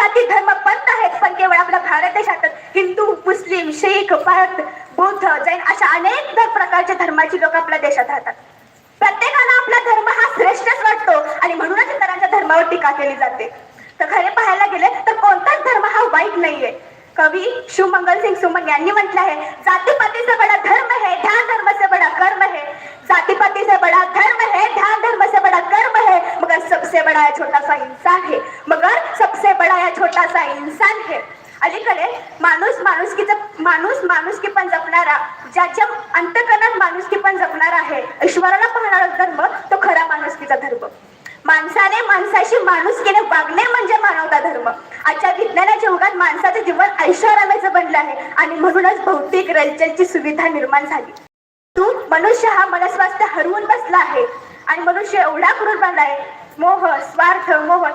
जाती धर्म बंद आहेत पण केवळ आपल्या भारत देशात हिंदू मुस्लिम शीख पार्थ बौद्ध जैन अशा अनेक ध- प्रकारच्या धर्माची लोक आपल्या देशात राहतात. प्रत्येकाला आपला धर्म हा श्रेष्ठच वाटतो आणि म्हणूनच इतरांच्या धर्मावर टीका केली जाते. तर खरे पाहायला गेले तर कोणताच धर्म हा वाईट नाहीये. कवी शिवमंगल सिंग सुमन यांनी म्हटलं आहे जातीपाती बडा धर्म है ध्यान धर्म से बडा कर्म है जातीपाती से बडा धर्म है ध्यान धर्म से बडा कर्म है मगर सबसे बडा या छोटा सा इंसान है. मगर सबसे बडा या छोटा सा इंसान है. अलीकडे माणूस माणुसकीचा माणूस माणुसकी पण जपणारा ज्याच्या अंतकरणात माणुसकी पण जपणारा आहे ईश्वराला पाहणारा धर्म तो खरा माणुसकीचा धर्म. माणसाने माणसाशी माणुसकीने वागणे म्हणजे मानवता धर्म. आजच्या विज्ञानाच्या युगात माणसाचे जीवन ऐषारामाचं बनलं आहे आणि म्हणूनच भौतिक रलचलची सुविधा निर्माण झाली. तू मनुष्य हा मनस्वास्थ्य हरवून बसला आहे आणि मनुष्य एवढा क्रूर बनला आहे मोह स्वार्थ मोह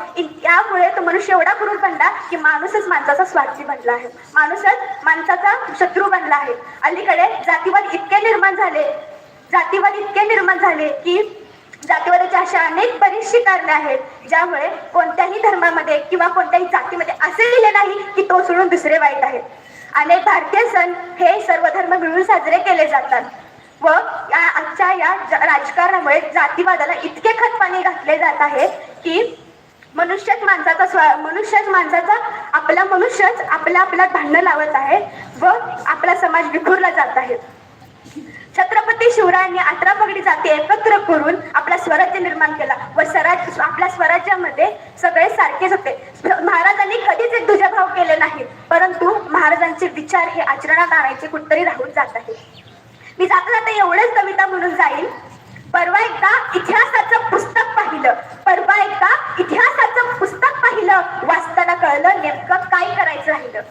यामुळे तो मनुष्य एवढा क्रूर बनला की माणूसच माणसाचा स्वार्थी बनला आहे. माणूसच माणसाचा शत्रू बनला आहे. अलीकडे जातीवाद इतके निर्माण झाले जातीवाद इतके निर्माण झाले की जातीवादाच्या अशा अनेक बरीचशी कारणे आहेत ज्यामुळे कोणत्याही धर्मामध्ये किंवा कोणत्याही जातीमध्ये असे लिहिले नाही की तो सोडून दुसरे वाईट आहेत. अनेक भारतीय सण हे सर्व धर्म मिळून साजरे केले जातात. व या आजच्या या राजकारणामुळे जातीवादाला इतके खतपाणी घातले जात आहे की मनुष्यच माणसाचा स्व मनुष्यच माणसाचा आपला मनुष्यच आपल्या आपल्यात भांडणं लावत आहे व आपला समाज विखुरला जात आहे. छत्रपती शिवरायांनी अठरा पगडी जाती एकत्र करून आपला स्वराज्य निर्माण केला व स्वराज आपल्या स्वराज्यामध्ये सगळे सारखेच होते. महाराजांनी कधीच एक दुजाभाव केले नाही परंतु महाराजांचे विचार हे आचरणात आणायचे कुठतरी राहून जात आहे. मी जाता जाता एवढेच कविता म्हणून जाईल परवा एकदा इतिहासात पाहिलं परवा एकदा इतिहासाचं पुस्तक पाहिलं वाचताना कळलं नेमकं काय करायचं राहिलं.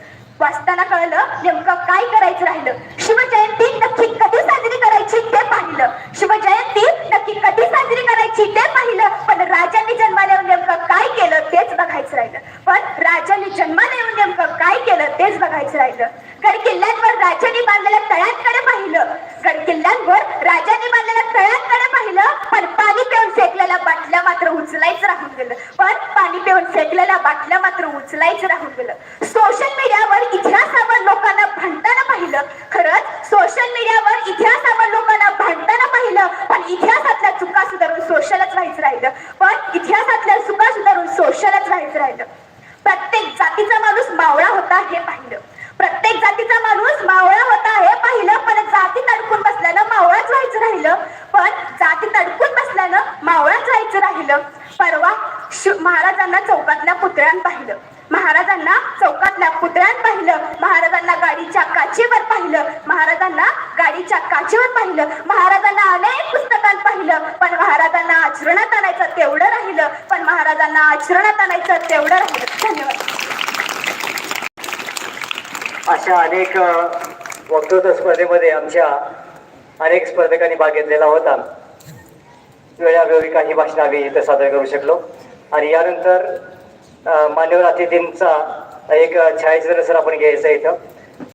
वाचताना कळलं नेमकं काय करायचं राहिलं. शिवजयंती नक्की कधी साजरी करायची ते पाहिलं शिवजयंती नक्की कधी साजरी करायची ते पाहिलं पण राजांनी जन्माला येऊन नेमकं काय केलं तेच बघायचं राहिलं पण राजांनी जन्माला येऊन नेमकं काय केलं तेच बघायचं राहिलं गड किल्ल्यांवर राजांनी बांधलेल्या तळ्यांकडे पाहिलं गड किल्ल्यांवर राजांनी बांधलेल्या तळ्यांकडे पाहिलं पण पाणी पिऊन फेकलेल्या बाटल्या मात्र उचलायचं राहून गेलं. पण पाणी पिऊन फेकलेल्या बाटल्या मात्र उचलायचं राहून गेलं. सोशल मीडियावर इतिहासावर लोकांना भांडताना पाहिलं. खरंच सोशल मीडियावर इतिहासावर लोकांना भांडताना पाहिलं. पण इतिहासातल्या चुका सुधारून सोशलच व्हायचं राहिलं. पण इतिहासातल्या चुका सुधारून सोशलच व्हायचं राहिलं. प्रत्येक जातीचा माणूस मावळा होता हे पाहिलं प्रत्येक जातीचा माणूस मावळा होता हे पाहिलं पण जातीत अडकून बसल्यानं मावळाच व्हायचं राहिलं पण जातीत अडकून बसल्यानं मावळाच व्हायचं राहिलं परवा शिव महाराजांना चौकातल्या पुतळ्यान पाहिलं. महाराजांना चौकातल्या पुतळ्यान पाहिलं. महाराजांना गाडीच्या काचेवर पाहिलं. महाराजांना गाडीच्या काचेवर पाहिलं. महाराजांना अनेक पुस्तकांत पाहिलं. पण महाराजांना आचरणात आणायचं तेवढं राहिलं. पण महाराजांना आचरणात आणायचं तेवढं राहिलं. धन्यवाद. अशा अनेक वक्तृत्व स्पर्धेमध्ये आमच्या अनेक स्पर्धकांनी भाग घेतलेला होता. वेळावेळी काही भाषण आम्ही इथं सादर करू शकलो. आणि यानंतर मान्यवर अतिथींचा एक छायाचित्र सर आपण घ्यायचं इथं.